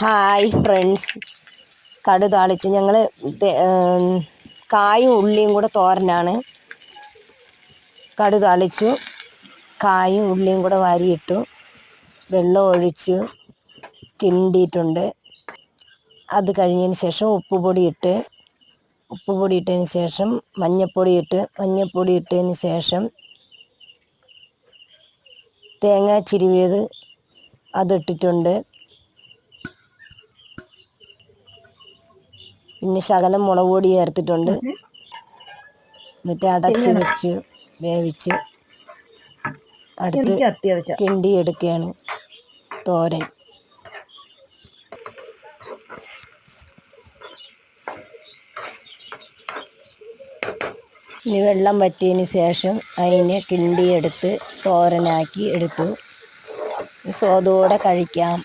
Hi friends കടു താളിച്ച്. ഞങ്ങൾ കായും ഉള്ളിയും കൂടെ തോരനാണ്. കടു താളിച്ചു. കായും ഉള്ളിയും കൂടെ വാരിയിട്ടു. വെള്ളം ഒഴിച്ചു. കിണ്ടിയിട്ടുണ്ട്. അത് കഴിഞ്ഞതിന് ശേഷം ഉപ്പുപൊടി ഇട്ട്. ഉപ്പുപൊടി ഇട്ടതിന് ശേഷം മഞ്ഞൾപ്പൊടി ഇട്ട്. മഞ്ഞൾപ്പൊടി ഇട്ടതിന് ശേഷം തേങ്ങ ചിരുവിയത് അതിട്ടിട്ടുണ്ട്. പിന്നെ ശകലം മുളക് പൊടി ചേർത്തിട്ടുണ്ട്. എന്നിട്ട് അടച്ച് വെച്ച് വേവിച്ച് അടുത്ത് കിണ്ടി എടുക്കുകയാണ്. തോരൻ. ഇനി വെള്ളം വറ്റിയതിന് ശേഷം അതിനെ കിണ്ടിയെടുത്ത് തോരനാക്കി എടുത്തു. സ്വാദോടെ കഴിക്കാം.